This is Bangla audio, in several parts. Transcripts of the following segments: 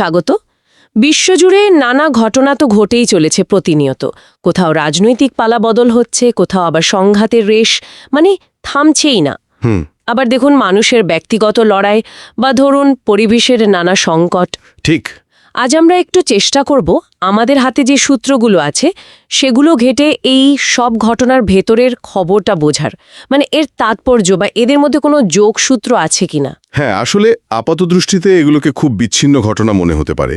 স্বাগত। বিশ্বজুড়ে নানা ঘটনা তো ঘটেই চলেছে প্রতিনিয়ত। কোথাও রাজনৈতিক পালা বদল হচ্ছে কোথাও আবার সংঘাতের রেশ মানে থামছেই না। আবার দেখুন মানুষের ব্যক্তিগত লড়াই বা ধরুন পরিবেশের নানা সংকট। ঠিক। আজ আমরা একটু চেষ্টা করব আমাদের হাতে যে সূত্রগুলো আছে সেগুলো ঘেটে এই সব ঘটনার ভেতরের খবরটা বোঝার। মানে এর তাৎপর্য বা এদের মধ্যে কোনো যোগসূত্র আছে কিনা? হ্যাঁ আসলে আপাতদৃষ্টিতে এগুলোকে খুব বিচ্ছিন্ন ঘটনা মনে হতে পারে।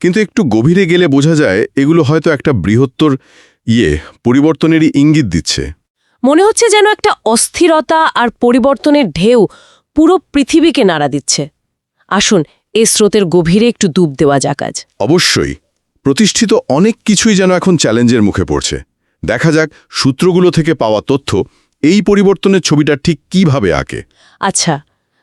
কিন্তু একটু গভীরে গেলে বোঝা যায় এগুলো হয়তো একটা বৃহত্তর ইয়ে পরিবর্তনেরই ইঙ্গিত দিচ্ছে। মনে হচ্ছে যেন একটা অস্থিরতা আর পরিবর্তনের ঢেউ পুরো পৃথিবীকে নাড়া দিচ্ছে। আসুন এ স্রোতের গভীরে একটু ডুব দেওয়া যাক আজ। অবশ্যই। প্রতিষ্ঠিত অনেক কিছুই যেন এখন চ্যালেঞ্জের মুখে পড়ছে। দেখা যাক সূত্রগুলো থেকে পাওয়া তথ্য এই পরিবর্তনের ছবিটা ঠিক কীভাবে আঁকে। আচ্ছা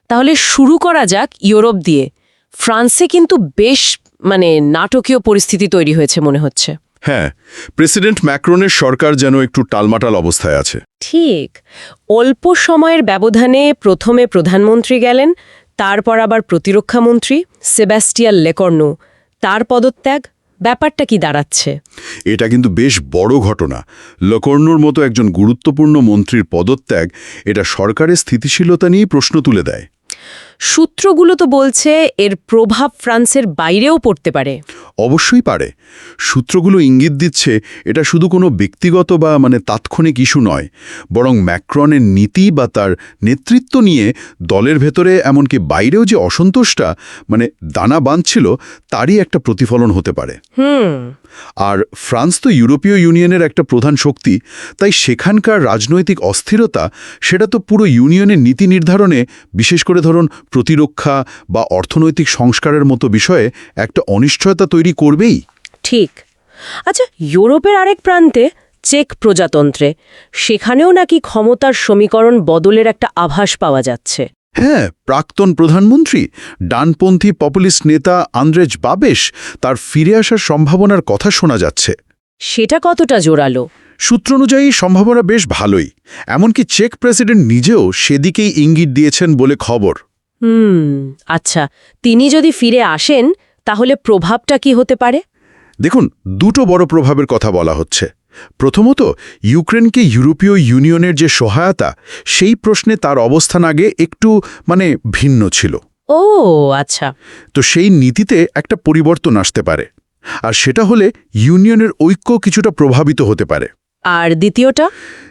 তাহলে শুরু করা যাক ইউরোপ দিয়ে। ফ্রান্সে কিন্তু বেশ মানে নাটকীয় পরিস্থিতি তৈরি হয়েছে মনে হচ্ছে। হ্যাঁ প্রেসিডেন্ট ম্যাক্রোনের সরকার যেন একটু টালমাটাল অবস্থায় আছে। ঠিক। অল্প সময়ের ব্যবধানে প্রথমে প্রধানমন্ত্রী গেলেন তারপর আবার প্রতিরক্ষামন্ত্রী সেবাস্টিয়াল লেকর্নো। তার পদত্যাগ ব্যাপারটা কি দাঁড়াচ্ছে? এটা কিন্তু বেশ বড় ঘটনা। লকর্ণর মতো একজন গুরুত্বপূর্ণ মন্ত্রীর পদত্যাগ এটা সরকারের স্থিতিশীলতা নিয়েই প্রশ্ন তুলে দেয়। সূত্রগুলো তো বলছে এর প্রভাব ফ্রান্সের বাইরেও পড়তে পারে। অবশ্যই পারে। সূত্রগুলো ইঙ্গিত দিচ্ছে এটা শুধু কোনো ব্যক্তিগত বা মানে তাৎক্ষণিক ইস্যু নয় বরং ম্যাক্রনের নীতি বা তার নেতৃত্ব নিয়ে দলের ভেতরে এমনকি বাইরেও যে অসন্তোষটা মানে দানা বাঁধছিল তারই একটা প্রতিফলন হতে পারে। হুম। আর ফ্রান্স তো ইউরোপীয় ইউনিয়নের একটা প্রধান শক্তি তাই সেখানকার রাজনৈতিক অস্থিরতা সেটা তো পুরো ইউনিয়নের নীতি নির্ধারণে বিশেষ করে ধরুন প্রতিরক্ষা বা অর্থনৈতিক সংস্কারের মতো বিষয়ে একটা অনিশ্চয়তা তৈরি করবেই? ঠিক। আচ্ছা ইউরোপের আরেক প্রান্তে চেক প্রজাতন্ত্রে সেখানেও নাকি ক্ষমতার সমীকরণ বদলের একটা আভাস পাওয়া যাচ্ছে। হ্যাঁ প্রাক্তন প্রধানমন্ত্রী ডানপন্থী পপুলিস্ট নেতা আন্দ্রেজ বাবেশ তার ফিরে আসার সম্ভাবনার কথা শোনা যাচ্ছে। সেটা কতটা জোরালো? সূত্র অনুযায়ী সম্ভাবনা বেশ ভালোই এমনকি চেক প্রেসিডেন্ট নিজেও সেদিকেই ইঙ্গিত দিয়েছেন বলে খবর। হুম আচ্ছা। তিনি যদি ফিরে আসেন তাহলে প্রভাবটা কি হতে পারে? দেখুন দুটো বড় প্রভাবের কথা বলা হচ্ছে। প্রথমত ইউক্রেনকে ইউরোপীয় ইউনিয়নের যে সহায়তা সেই প্রশ্নে তার অবস্থান আগে একটু মানে ভিন্ন ছিল। ও আচ্ছা। তো সেই নীতিতে একটা পরিবর্তন আসতে পারে। আর সেটা হলে ইউনিয়নের ঐক্য কিছুটা প্রভাবিত হতে পারে। আর দ্বিতীয়টা?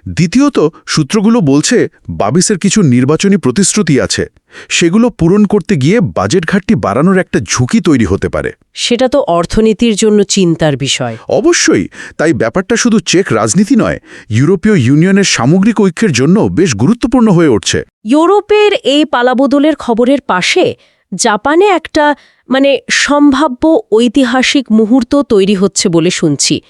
দ্বিতীয়ত সূত্রগুলো বলছে বাবিসের কিছু নির্বাচনী প্রতিশ্রুতি আছে। সেগুলো পূরণ করতে গিয়ে বাজেট ঘাটতি বাড়ানোর একটা ঝুঁকি তৈরি হতে পারে। সেটা তো অর্থনীতির জন্য চিন্তার বিষয়। অবশ্যই তাই ব্যাপারটা শুধু চেক রাজনীতি নয় ইউরোপীয় ইউনিয়নের সামগ্রিক ঐক্যের জন্য বেশ গুরুত্বপূর্ণ হয়ে উঠছে। ইউরোপের এই পালাবদলের খবরের পাশে জাপানে একটা মানে সম্ভাব্য ঐতিহাসিক মুহূর্ত তৈরি হচ্ছে বলে শুনছি।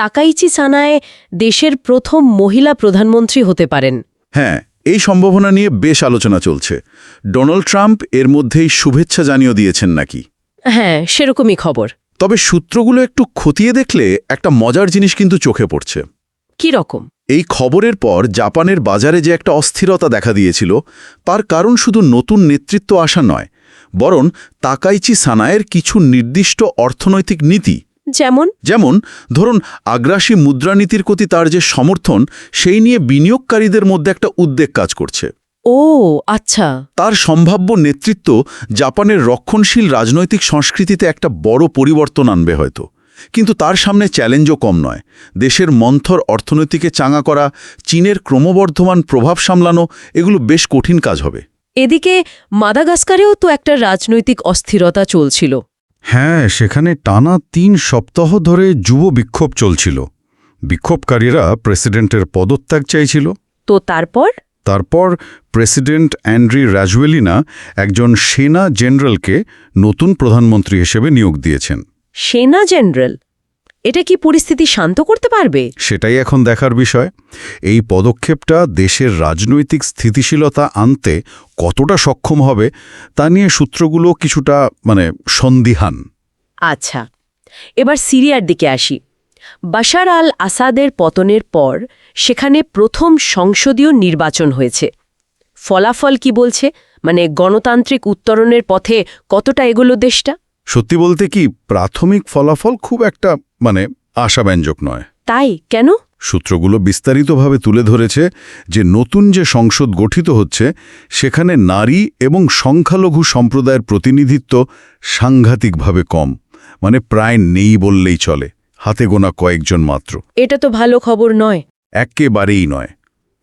তাকাইচি সানায় দেশের প্রথম মহিলা প্রধানমন্ত্রী হতে পারেন। হ্যাঁ এই সম্ভাবনা নিয়ে বেশ আলোচনা চলছে। ডোনাল্ড ট্রাম্প এর মধ্যেই শুভেচ্ছা জানিয়ে দিয়েছেন নাকি? হ্যাঁ সেরকমই খবর। তবে সূত্রগুলো একটু খতিয়ে দেখলে একটা মজার জিনিস কিন্তু চোখে পড়ছে। কি রকম? এই খবরের পর জাপানের বাজারে যে একটা অস্থিরতা দেখা দিয়েছিল তার কারণ শুধু নতুন নেতৃত্ব আসা নয় বরং তাকাইচি সানায়ের কিছু নির্দিষ্ট অর্থনৈতিক নীতি যেমন? যেমন ধরুন আগ্রাসী মুদ্রানীতির প্রতি তার যে সমর্থন সেই নিয়ে বিনিয়োগকারীদের মধ্যে একটা উদ্বেগ কাজ করছে। ও আচ্ছা। তার সম্ভাব্য নেতৃত্ব জাপানের রক্ষণশীল রাজনৈতিক সংস্কৃতিতে একটা বড় পরিবর্তন আনবে হয়তো। কিন্তু তার সামনে চ্যালেঞ্জও কম নয়। দেশের মন্থর অর্থনীতিকে চাঙা করা চীনের ক্রমবর্ধমান প্রভাব সামলানো এগুলো বেশ কঠিন কাজ হবে। এদিকে মাদাগাস্কারেও তো একটা রাজনৈতিক অস্থিরতা চলছিল। হ্যাঁ সেখানে টানা তিন সপ্তাহ ধরে যুব বিক্ষোভ চলছিল। বিক্ষোভকারীরা প্রেসিডেন্টের পদত্যাগ চাইছিল। তো তারপর? তারপর প্রেসিডেন্ট অ্যান্ড্রি রাজওয়েলিনা একজন সেনা জেনারেলকে নতুন প্রধানমন্ত্রী হিসেবে নিয়োগ দিয়েছেন। সেনা জেনারেল? এটা কি পরিস্থিতি শান্ত করতে পারবে? সেটাই এখন দেখার বিষয়। এই পদক্ষেপটা দেশের রাজনৈতিক স্থিতিশীলতা আনতে কতটা সক্ষম হবে তা নিয়ে সূত্রগুলো কিছুটা মানে সন্দিহান। আচ্ছা এবার সিরিয়ার দিকে আসি। বাশার আল আসাদের পতনের পর সেখানে প্রথম সংসদীয় নির্বাচন হয়েছে। ফলাফল কি বলছে? মানে গণতান্ত্রিক উত্তরণের পথে কতটা এগোলো দেশটা? সত্যি বলতে কি প্রাথমিক ফলাফল খুব একটা মানে আশাব্যঞ্জক নয়। তাই? কেন? সূত্রগুলো বিস্তারিতভাবে তুলে ধরেছে যে নতুন যে সংসদ গঠিত হচ্ছে সেখানে নারী এবং সংখ্যালঘু সম্প্রদায়ের প্রতিনিধিত্ব সাংঘাতিকভাবে কম মানে প্রায় নেই বললেই চলে হাতে গোনা কয়েকজন মাত্র। এটা তো ভালো খবর নয়। একেবারেই নয়।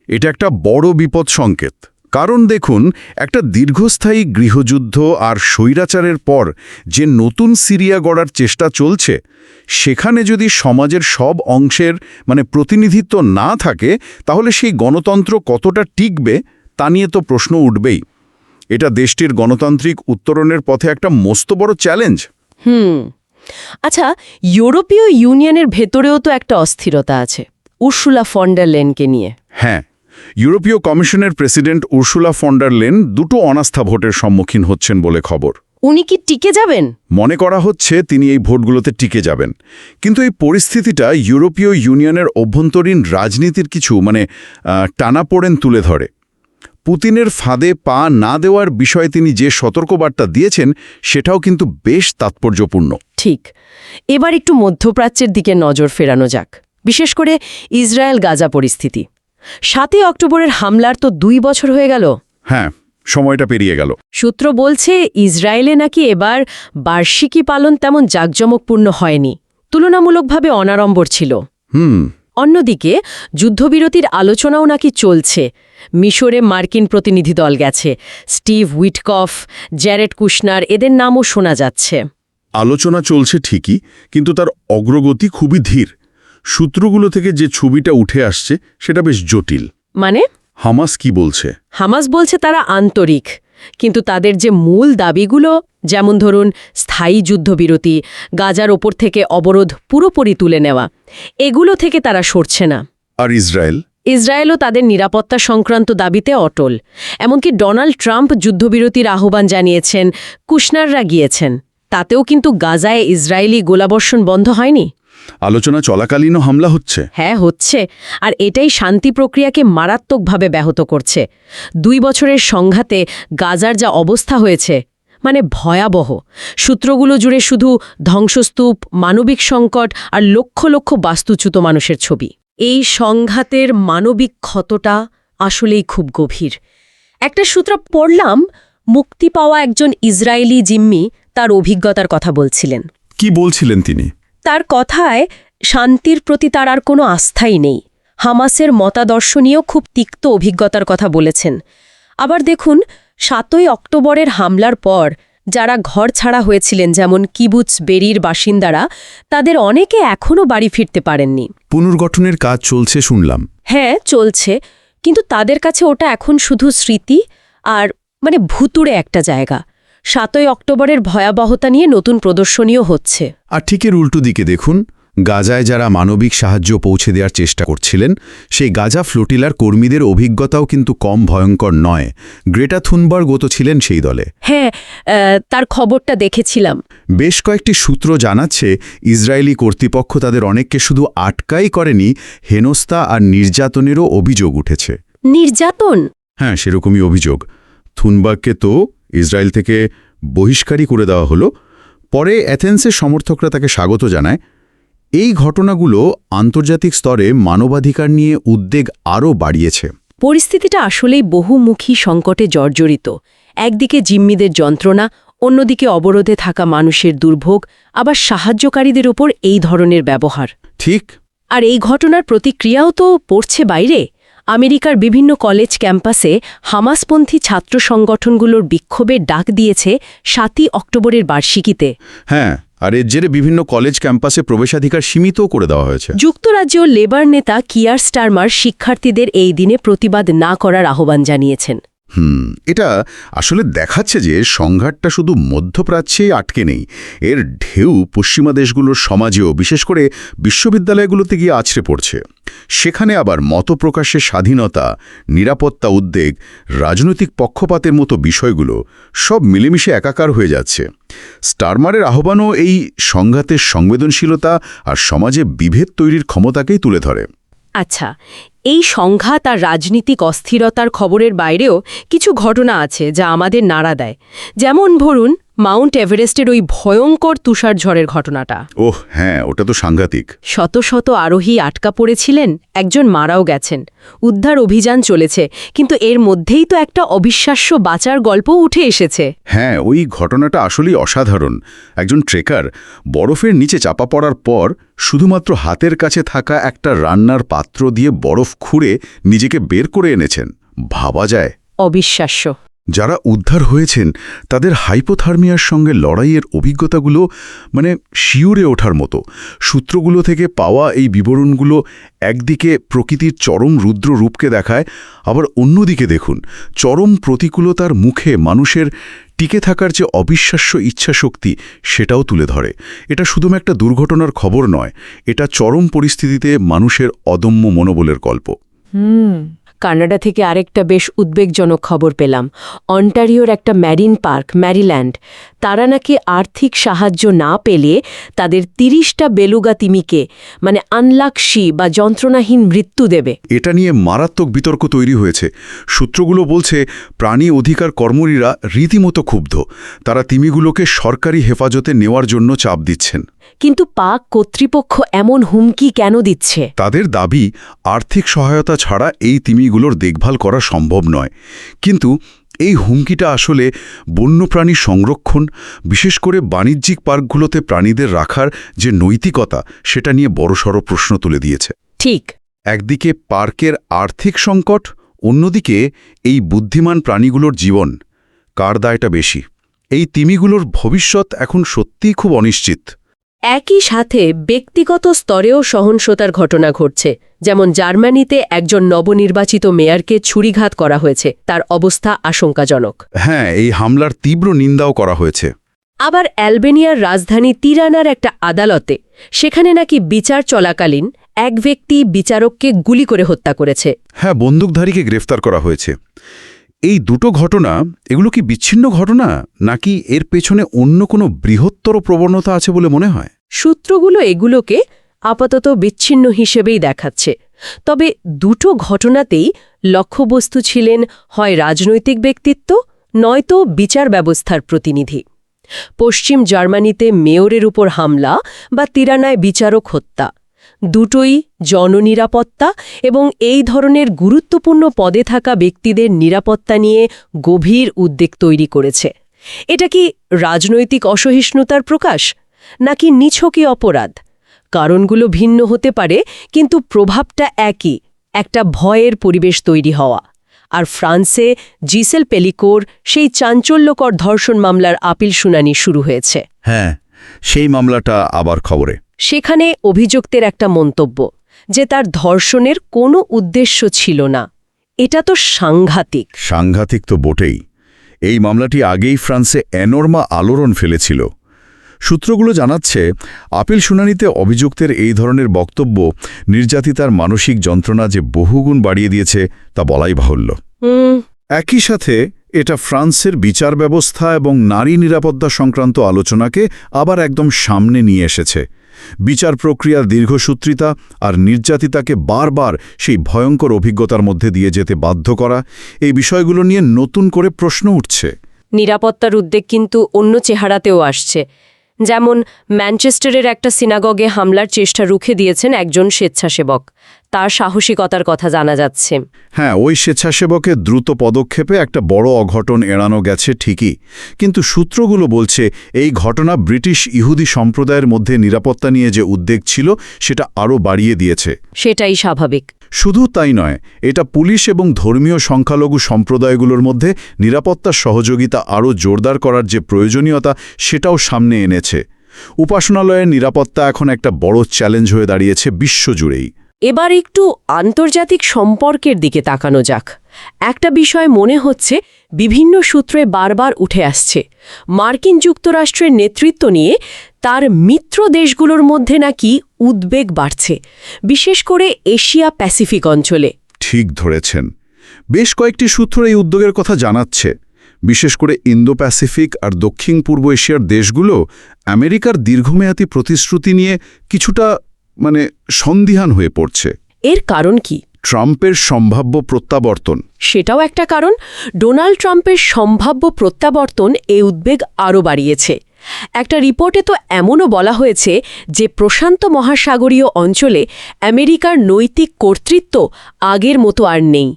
এটা একটা বড় বিপদ সংকেত কারণ দেখুন একটা দীর্ঘস্থায়ী গৃহযুদ্ধ আর স্বৈরাচারের পর যে নতুন সিরিয়া গড়ার চেষ্টা চলছে সেখানে যদি সমাজের সব অংশের মানে প্রতিনিধিত্ব না থাকে তাহলে সেই গণতন্ত্র কতটা টিকবে তা নিয়ে তো প্রশ্ন উঠবেই। এটা দেশটির গণতান্ত্রিক উত্তরণের পথে একটা মস্ত বড় চ্যালেঞ্জ। হুম। আচ্ছা ইউরোপীয় ইউনিয়নের ভেতরেও তো একটা অস্থিরতা আছে উর্সুলা ফন্ডার লেনকে নিয়ে। হ্যাঁ। ইউরোপীয় কমিশনের প্রেসিডেন্ট উর্সুলা ফন্ডার লেন দুটো অনাস্থা ভোটের সম্মুখীন হচ্ছেন বলে খবর। উনি কি টিকে যাবেন? মনে করা হচ্ছে তিনি এই ভোটগুলোতে টিকে যাবেন। কিন্তু এই পরিস্থিতিটা ইউরোপীয় ইউনিয়নের অভ্যন্তরীণ রাজনীতির কিছু মানে টানাপোড়েন তুলে ধরে। পুতিনের ফাঁদে পা না দেওয়ার বিষয়ে তিনি যে সতর্কবার্তা দিয়েছেন সেটাও কিন্তু বেশ তাৎপর্যপূর্ণ। ঠিক। এবার একটু মধ্যপ্রাচ্যের দিকে নজর ফেরানো যাক। বিশেষ করে ইসরায়েল গাজা পরিস্থিতি। সাতই অক্টোবরের হামলার তো দুই বছর হয়ে গেল। হ্যাঁ সময়টা পেরিয়ে গেল। সূত্র বলছে ইসরায়েলে নাকি এবার বার্ষিকী পালন তেমন জাঁকজমকপূর্ণ হয়নি। তুলনামূলকভাবে অনাড়ম্বর ছিল। হুম। অন্যদিকে যুদ্ধবিরতির আলোচনাও নাকি চলছে। মিশরে মার্কিন প্রতিনিধি দল গেছে। স্টিভ উইটকফ জ্যারেড কুশনার এদের নামও শোনা যাচ্ছে। আলোচনা চলছে ঠিকই কিন্তু তার অগ্রগতি খুবই ধীর। সূত্রগুলো থেকে যে ছবিটা উঠে আসছে সেটা বেশ জটিল। মানে? হামাস কি বলছে? হামাস বলছে তারা আন্তরিক কিন্তু তাদের যে মূল দাবিগুলো যেমন ধরুন স্থায়ী যুদ্ধবিরতি গাজার ওপর থেকে অবরোধ পুরোপুরি তুলে নেওয়া এগুলো থেকে তারা সরছে না। আর ইসরায়েল? ইসরায়েলও তাদের নিরাপত্তা সংক্রান্ত দাবিতে অটল এমনকি ডোনাল্ড ট্রাম্প যুদ্ধবিরতির আহ্বান জানিয়েছেন কুশনাররা গিয়েছেন। তাতেও কিন্তু গাজায় ইসরায়েলি গোলাবর্ষণ বন্ধ হয়নি? আলোচনা চলাকালীনও হামলা হচ্ছে। হ্যাঁ হচ্ছে। আর এটাই শান্তি প্রক্রিয়াকে মারাত্মকভাবে ব্যাহত করছে। দুই বছরের সংঘাতে গাজার যা অবস্থা হয়েছে মানে ভয়াবহ। সূত্রগুলো জুড়ে শুধু ধ্বংসস্তূপ মানবিক সংকট আর লক্ষ লক্ষ বাস্তুচ্যুত মানুষের ছবি। এই সংঘাতের মানবিক ক্ষতটা আসলেই খুব গভীর। একটা সূত্র পড়লাম মুক্তি পাওয়া একজন ইসরায়েলি জিম্মি তার অভিজ্ঞতার কথা বলছিলেন। কি বলছিলেন তিনি? তার কথায় শান্তির প্রতি তার আর কোনো আস্থাই নেই। হামাসের মতাদর্শ নিয়েও খুব তিক্ত অভিজ্ঞতার কথা বলেছেন। আবার দেখুন সাতই অক্টোবরের হামলার পর যারা ঘর ছাড়া হয়েছিলেন যেমন কিবুচ বেরির বাসিন্দারা তাদের অনেকে এখনও বাড়ি ফিরতে পারেননি। পুনর্গঠনের কাজ চলছে শুনলাম। হ্যাঁ চলছে। কিন্তু তাদের কাছে ওটা এখন শুধু স্মৃতি আর মানে ভুতুড়ে একটা জায়গা। সাতই অক্টোবরের ভয়াবহতা নিয়ে নতুন প্রদর্শনীও হচ্ছে। আর ঠিকের উল্টো দিকে দেখুন গাজায় যারা মানবিক সাহায্য পৌঁছে দেওয়ার চেষ্টা করছিলেন সেই গাজা ফ্লোটিলার কর্মীদের অভিজ্ঞতাও কিন্তু কম ভয়ঙ্কর নয়। গ্রেটা থুনবার্গ তো ছিলেন সেই দলে। হ্যাঁ তার খবরটা দেখেছিলাম। বেশ কয়েকটি সূত্র জানাচ্ছে ইসরায়েলি কর্তৃপক্ষ তাদের অনেককে শুধু আটকাই করেনি হেনস্তা আর নির্যাতনেরও অভিযোগ উঠেছে। নির্যাতন? হ্যাঁ সেরকমই অভিযোগ। থুনবার্গকে তো ইসরায়েল থেকে বহিষ্কারই করে দেওয়া হলো। পরে অ্যাথেন্সের সমর্থকরা তাকে স্বাগত জানায়। এই ঘটনাগুলো আন্তর্জাতিক স্তরে মানবাধিকার নিয়ে উদ্বেগ আরও বাড়িয়েছে। পরিস্থিতিটা আসলেই বহুমুখী সংকটে জর্জরিত। একদিকে জিম্মিদের যন্ত্রণা অন্যদিকে অবরোধে থাকা মানুষের দুর্ভোগ আবার সাহায্যকারীদের ওপর এই ধরনের ব্যবহার। ঠিক। আর এই ঘটনার প্রতিক্রিয়াও তো পড়ছে বাইরে। আমেরিকার বিভিন্ন কলেজ ক্যাম্পাসে হামাসপন্থী ছাত্র সংগঠনগুলোর বিক্ষোভের ডাক দিয়েছে সাতই অক্টোবরের বার্ষিকীতে। হ্যাঁ আর এর জেরে বিভিন্ন কলেজ ক্যাম্পাসে প্রবেশাধিকার সীমিত করে দেওয়া হয়েছে। যুক্তরাজ্য লেবার নেতা কিয়ার স্টারমার শিক্ষার্থীদের এই দিনে প্রতিবাদ না করার আহ্বান জানিয়েছেন। হুম, এটা আসলে দেখাচ্ছে যে সংঘাতটা শুধু মধ্যপ্রাচ্যেই আটকে নেই। এর ঢেউ পশ্চিমা দেশগুলোর সমাজেও, বিশেষ করে বিশ্ববিদ্যালয়গুলোতে গিয়ে আছড়ে পড়ছে। সেখানে আবার মতপ্রকাশের স্বাধীনতা, নিরাপত্তা উদ্বেগ, রাজনৈতিক পক্ষপাতের মতো বিষয়গুলো সব মিলেমিশে একাকার হয়ে যাচ্ছে। স্টারমারের আহ্বানও এই সংঘাতের সংবেদনশীলতা আর সমাজে বিভেদ তৈরির ক্ষমতাকেই তুলে ধরে। আচ্ছা এই সংঘাত আর রাজনীতিক অস্থিরতার খবরের বাইরেও কিছু ঘটনা আছে যা আমাদের নাড়া দেয়। যেমন, ধরুন মাউন্ট এভারেস্টের ওই ভয়ঙ্কর তুষার ঝড়ের ঘটনাটা। ওহ হ্যাঁ ওটা তো সাংঘাতিক। শত শত আরোহী আটকা পড়েছিলেন একজন মারাও গেছেন। উদ্ধার অভিযান চলেছে কিন্তু এর মধ্যেই তো একটা অবিশ্বাস্য বাঁচার গল্প উঠে এসেছে। হ্যাঁ ওই ঘটনাটা আসলেই অসাধারণ। একজন ট্রেকার বরফের নিচে চাপা পড়ার পর শুধুমাত্র হাতের কাছে থাকা একটা রান্নার পাত্র দিয়ে বরফ খুঁড়ে নিজেকে বের করে এনেছেন। ভাবা যায়। অবিশ্বাস্য। যারা উদ্ধার হয়েছেন, তাদের হাইপোথার্মিয়ার সঙ্গে লড়াইয়ের অভিজ্ঞতাগুলো মানে শিউরে ওঠার মতো। সূত্রগুলো থেকে পাওয়া এই বিবরণগুলো একদিকে প্রকৃতির চরম রুদ্র রূপকে দেখায়, আবার অন্যদিকে দেখুন, চরম প্রতিকূলতার মুখে মানুষের টিকে থাকার যে অবিশ্বাস্য ইচ্ছাশক্তি, সেটাও তুলে ধরে। এটা শুধু একটা দুর্ঘটনার খবর নয়, এটা চরম পরিস্থিতিতে মানুষের অদম্য মনোবলের গল্প। কানাডা থেকে আরেকটা বেশ উদ্বেগজনক খবর পেলাম। অন্টারিওর একটা ম্যারিন পার্ক, ম্যারিল্যান্ড। তারা নাকি আর্থিক সাহায্য না পেলে তাদের তিরিশটা বেলুগা তিমিকে মানে আনলাকশি বা যন্ত্রণাহীন মৃত্যু দেবে। এটা নিয়ে মারাত্মক বিতর্ক তৈরি হয়েছে। সূত্রগুলো বলছে, প্রাণী অধিকার কর্মীরা রীতিমতো ক্ষুব্ধ। তারা তিমিগুলোকে সরকারি হেফাজতে নেওয়ার জন্য চাপ দিচ্ছেন। কিন্তু পাক কর্তৃপক্ষ এমন হুমকি কেন দিচ্ছে? তাদের দাবি আর্থিক সহায়তা ছাড়া এই তিমিগুলোর দেখভাল করা সম্ভব নয়। কিন্তু এই হুমকিটা আসলে বন্যপ্রাণী সংরক্ষণ বিশেষ করে বাণিজ্যিক পার্কগুলোতে প্রাণীদের রাখার যে নৈতিকতা সেটা নিয়ে বড়সড় প্রশ্ন তুলে দিয়েছে। ঠিক। একদিকে পার্কের আর্থিক সংকট অন্যদিকে এই বুদ্ধিমান প্রাণীগুলোর জীবন। কার দায়টা বেশি? এই তিমিগুলোর ভবিষ্যৎ এখন সত্যিই খুব অনিশ্চিত। একই সাথে ব্যক্তিগত স্তরেও সহনশীলতার ঘটনা ঘটছে যেমন জার্মানিতে একজন নবনির্বাচিত মেয়রকে ছুরিঘাত করা হয়েছে তার অবস্থা আশঙ্কাজনক। হ্যাঁ এই হামলার তীব্র নিন্দাও করা হয়েছে। আবার অ্যালবেনিয়ার রাজধানী তিরানার একটা আদালতে সেখানে নাকি বিচার চলাকালীন এক ব্যক্তি বিচারককে গুলি করে হত্যা করেছে। হ্যাঁ বন্দুকধারীকে গ্রেফতার করা হয়েছে। এই দুটো ঘটনা, এগুলো কি বিচ্ছিন্ন ঘটনা, নাকি এর পেছনে অন্য কোনো বৃহত্তর প্রবণতা আছে বলে মনে হয়? সূত্রগুলো এগুলোকে আপাতত বিচ্ছিন্ন হিসেবেই দেখাচ্ছে। তবে দুটো ঘটনাতেই লক্ষ্যবস্তু ছিলেন, হয় রাজনৈতিক ব্যক্তিত্ব, নয়তো বিচার ব্যবস্থার প্রতিনিধি। পশ্চিম জার্মানিতে মেয়রের উপর হামলা বা তিরানায় বিচারক হত্যা। দুটোই জননিরাপত্তা এবং এই ধরনের গুরুত্বপূর্ণ পদে থাকা ব্যক্তিদের নিরাপত্তা নিয়ে গভীর উদ্বেগ তৈরি করেছে। এটা কি রাজনৈতিক অসহিষ্ণুতার প্রকাশ, নাকি নিছকই অপরাধ? কারণগুলো ভিন্ন হতে পারে, কিন্তু প্রভাবটা একই, একটা ভয়ের পরিবেশ তৈরি হওয়া। আর ফ্রান্সে জিসেল পেলিকোর সেই চাঞ্চল্যকর ধর্ষণ মামলার আপিল শুনানি শুরু হয়েছে। হ্যাঁ সেই মামলাটা আবার খবরে। সেখানে অভিযুক্তের একটা মন্তব্য যে তার ধর্ষণের কোনো উদ্দেশ্য ছিল না। এটা তো সাংঘাতিক। সাংঘাতিক তো বটেই। এই মামলাটি আগেই ফ্রান্সে এনর্মা আলোড়ন ফেলেছিল। সূত্রগুলো জানাচ্ছে আপিল শুনানিতে অভিযুক্তের এই ধরনের বক্তব্য নির্যাতিতার মানসিক যন্ত্রণা যে বহুগুণ বাড়িয়ে দিয়েছে তা বলাই বাহুল্য। একই সাথে এটা ফ্রান্সের বিচার ব্যবস্থা এবং নারী নিরাপত্তা সংক্রান্ত আলোচনাকে আবার একদম সামনে নিয়ে এসেছে। বিচার প্রক্রিয়ার দীর্ঘসূত্রিতা আর নির্যাতিতাকে বারবার সেই ভয়ঙ্কর অভিজ্ঞতার মধ্যে দিয়ে যেতে বাধ্য করা, এই বিষয়গুলো নিয়ে নতুন করে প্রশ্ন উঠছে। নিরাপত্তার উদ্বেগ কিন্তু অন্য চেহারাতেও আসছে। যেমন, ম্যানচেস্টারের একটা সিনাগগে হামলার চেষ্টা রুখে দিয়েছেন একজন স্বেচ্ছাসেবক। তার সাহসিকতার কথা জানা যাচ্ছে। হ্যাঁ ওই স্বেচ্ছাসেবকের দ্রুত পদক্ষেপে একটা বড় অঘটন এড়ানো গেছে ঠিকই। কিন্তু সূত্রগুলো বলছে এই ঘটনা ব্রিটিশ ইহুদি সম্প্রদায়ের মধ্যে নিরাপত্তা নিয়ে যে উদ্বেগ ছিল সেটা আরও বাড়িয়ে দিয়েছে। সেটাই স্বাভাবিক। শুধু তাই নয় এটা পুলিশ এবং ধর্মীয় সংখ্যালঘু সম্প্রদায়গুলোর মধ্যে নিরাপত্তার সহযোগিতা আরও জোরদার করার যে প্রয়োজনীয়তা সেটাও সামনে এনেছে। উপাসনালয়ের নিরাপত্তা এখন একটা বড় চ্যালেঞ্জ হয়ে দাঁড়িয়েছে বিশ্বজুড়েই। এবার একটু আন্তর্জাতিক সম্পর্কের দিকে তাকানো যাক। একটা বিষয় মনে হচ্ছে, বিভিন্ন সূত্রে বারবার উঠে আসছে। মার্কিন যুক্তরাষ্ট্রের নেতৃত্ব নিয়ে তার মিত্র দেশগুলোর মধ্যে নাকি উদ্বেগ বাড়ছে, বিশেষ করে এশিয়া প্যাসিফিক অঞ্চলে। ঠিক ধরেছেন। বেশ কয়েকটি সূত্র এই উদ্যোগের কথা জানাচ্ছে। বিশেষ করে ইন্দো প্যাসিফিক আর দক্ষিণ পূর্ব এশিয়ার দেশগুলো আমেরিকার দীর্ঘমেয়াদী প্রতিশ্রুতি নিয়ে কিছুটা মানে সন্দিহান হয়ে পড়ছে। এর কারণ কি? ট্রাম্পের সম্ভাব্য প্রত্যাবর্তন। সেটাও একটা কারণ। ডোনাল্ড ট্রাম্পের সম্ভাব্য প্রত্যাবর্তন এই উদ্বেগ আরও বাড়িয়েছে। একটা রিপোর্টে তো এমনও বলা হয়েছে যে প্রশান্ত মহাসাগরীয় অঞ্চলে আমেরিকার নৈতিক কর্তৃত্ব আগের মতো আর নেই।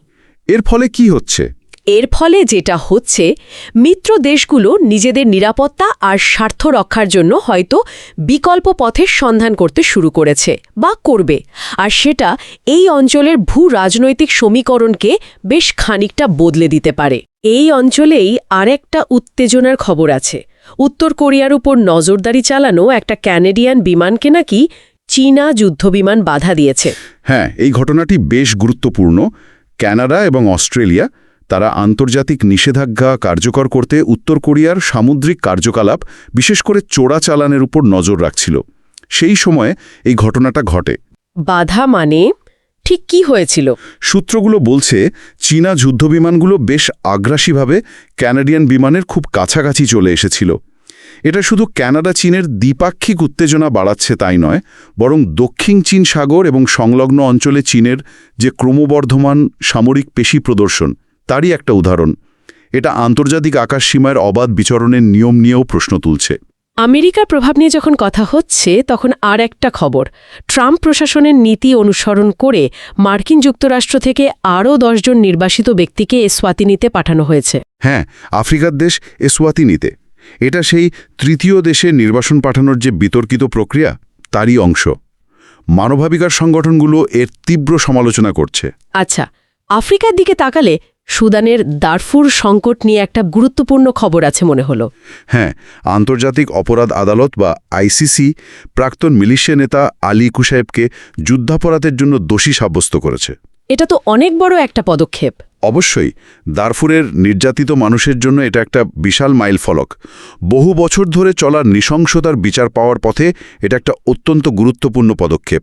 এর ফলে কি হচ্ছে? এর ফলে যেটা হচ্ছে, মিত্র দেশগুলো নিজেদের নিরাপত্তা আর স্বার্থ রক্ষার জন্য হয়তো বিকল্প পথের সন্ধান করতে শুরু করেছে বা করবে। আর সেটা এই অঞ্চলের ভূ রাজনৈতিক সমীকরণকে বেশ খানিকটা বদলে দিতে পারে। এই অঞ্চলেই আরেকটা উত্তেজনার খবর আছে। উত্তর কোরিয়ার উপর নজরদারি চালানো একটা ক্যানেডিয়ান বিমানকে নাকি চীনা যুদ্ধবিমান বাধা দিয়েছে। হ্যাঁ এই ঘটনাটি বেশ গুরুত্বপূর্ণ। কানাডা এবং অস্ট্রেলিয়া তারা আন্তর্জাতিক নিষেধাজ্ঞা কার্যকর করতে উত্তর কোরিয়ার সামুদ্রিক কার্যকলাপ বিশেষ করে চোরা চালানের উপর নজর রাখছিল। সেই সময়ে এই ঘটনাটা ঘটে। বাধা মানে ঠিক কি হয়েছিল? সূত্রগুলো বলছে চীনা যুদ্ধবিমানগুলো বেশ আগ্রাসীভাবে ক্যানাডিয়ান বিমানের খুব কাছাকাছি চলে এসেছিল। এটা শুধু কানাডা চীনের দ্বিপাক্ষিক উত্তেজনা বাড়াচ্ছে তাই নয় বরং দক্ষিণ চীন সাগর এবং সংলগ্ন অঞ্চলে চীনের যে ক্রমবর্ধমান সামরিক পেশি প্রদর্শন তারই একটা উদাহরণ। এটা আন্তর্জাতিক আকাশ আকাশসীমার অবাধ বিচরণের নিয়ম নিয়েও প্রশ্ন তুলছে। আমেরিকার প্রভাব নিয়ে যখন কথা হচ্ছে তখন আর একটা খবর। ট্রাম্প প্রশাসনের নীতি অনুসরণ করে মার্কিন যুক্তরাষ্ট্র থেকে আরও দশজন নির্বাসিত ব্যক্তিকে এসওয়াতিনিতে পাঠানো হয়েছে। হ্যাঁ আফ্রিকার দেশ এসওয়াতিনিতে এটা সেই তৃতীয় দেশে নির্বাসন পাঠানোর যে বিতর্কিত প্রক্রিয়া তারই অংশ। মানবাধিকার সংগঠনগুলো এর তীব্র সমালোচনা করছে। আচ্ছা আফ্রিকার দিকে তাকালে সুদানের দারফুর সংকট নিয়ে একটা গুরুত্বপূর্ণ খবর আছে মনে হলো। হ্যাঁ আন্তর্জাতিক অপরাধ আদালত বা আইসিসি প্রাক্তন মিলিশিয়া নেতা আলী কুসাইবকে যুদ্ধাপরাধের জন্য দোষী সাব্যস্ত করেছে। এটা তো অনেক বড় একটা পদক্ষেপ। অবশ্যই দারফুরের নির্যাতিত মানুষের জন্য এটা একটা বিশাল মাইল ফলক। বহু বছর ধরে চলার নৃশংসতার বিচার পাওয়ার পথে এটা একটা অত্যন্ত গুরুত্বপূর্ণ পদক্ষেপ।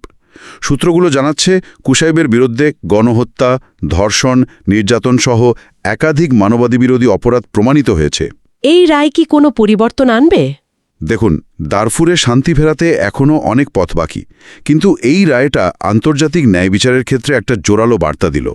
সূত্রগুলো জানাচ্ছে কুসাইবের বিরুদ্ধে গণহত্যা ধর্ষণ নির্যাতন সহ একাধিক মানবাধিবিরোধী অপরাধ প্রমাণিত হয়েছে। এই রায় কি কোনো পরিবর্তন আনবে? দেখুন দারফুরে শান্তি ফেরাতে এখনও অনেক পথ বাকি। কিন্তু এই রায়টা আন্তর্জাতিক ন্যায় বিচারের ক্ষেত্রে একটা জোরালো বার্তা দিল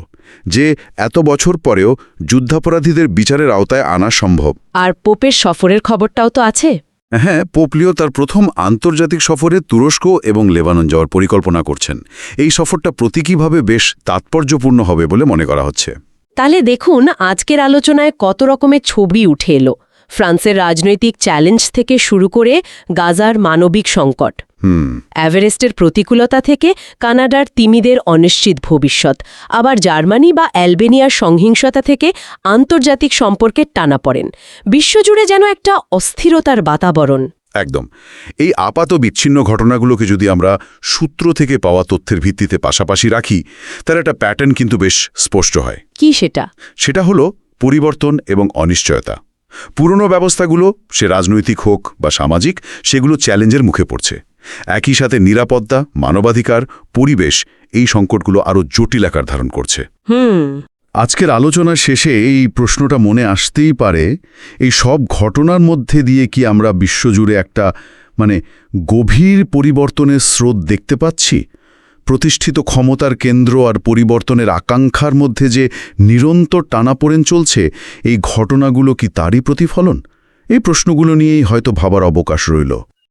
যে এত বছর পরেও যুদ্ধাপরাধীদের বিচারের আওতায় আনা সম্ভব। আর পোপের সফরের খবরটাও তো আছে। হ্যাঁ পোপলিও তার প্রথম আন্তর্জাতিক সফরে তুরস্ক এবং লেবানন যাওয়ার পরিকল্পনা করছেন। এই সফরটা প্রতীকীভাবে বেশ তাৎপর্যপূর্ণ হবে বলে মনে করা হচ্ছে। তাহলে দেখুন, আজকের আলোচনায় কত রকমের ছবি উঠে এলো। ফ্রান্সের রাজনৈতিক চ্যালেঞ্জ থেকে শুরু করে গাজার মানবিক সংকট। হুম এভারেস্টের প্রতিকূলতা থেকে কানাডার তিমিদের অনিশ্চিত ভবিষ্যৎ আবার জার্মানি বা অ্যালবেনিয়ার সংহিংসতা থেকে আন্তর্জাতিক সম্পর্কের টানা পড়েন। বিশ্বজুড়ে যেন একটা অস্থিরতার বাতাবরণ। একদম। এই আপাত বিচ্ছিন্ন ঘটনাগুলোকে যদি আমরা সূত্র থেকে পাওয়া তথ্যের ভিত্তিতে পাশাপাশি রাখি তার একটা প্যাটার্ন কিন্তু বেশ স্পষ্ট হয়। কি সেটা? সেটা হলো পরিবর্তন এবং অনিশ্চয়তা। পুরনো ব্যবস্থাগুলো সে রাজনৈতিক হোক বা সামাজিক সেগুলো চ্যালেঞ্জের মুখে পড়ছে। একই সাথে নিরাপত্তা মানবাধিকার পরিবেশ এই সংকটগুলো আরও জটিল আকার ধারণ করছে। আজকের আলোচনার শেষে এই প্রশ্নটা মনে আসতেই পারে এই সব ঘটনার মধ্যে দিয়ে কি আমরা বিশ্বজুড়ে একটা মানে গভীর পরিবর্তনের স্রোত দেখতে পাচ্ছি? প্রতিষ্ঠিত ক্ষমতার কেন্দ্র আর পরিবর্তনের আকাঙ্ক্ষার মধ্যে যে নিরন্তর টানাপোড়েন চলছে এই ঘটনাগুলো কি তারই প্রতিফলন? এই প্রশ্নগুলো নিয়েই হয়তো ভাবার অবকাশ রইল।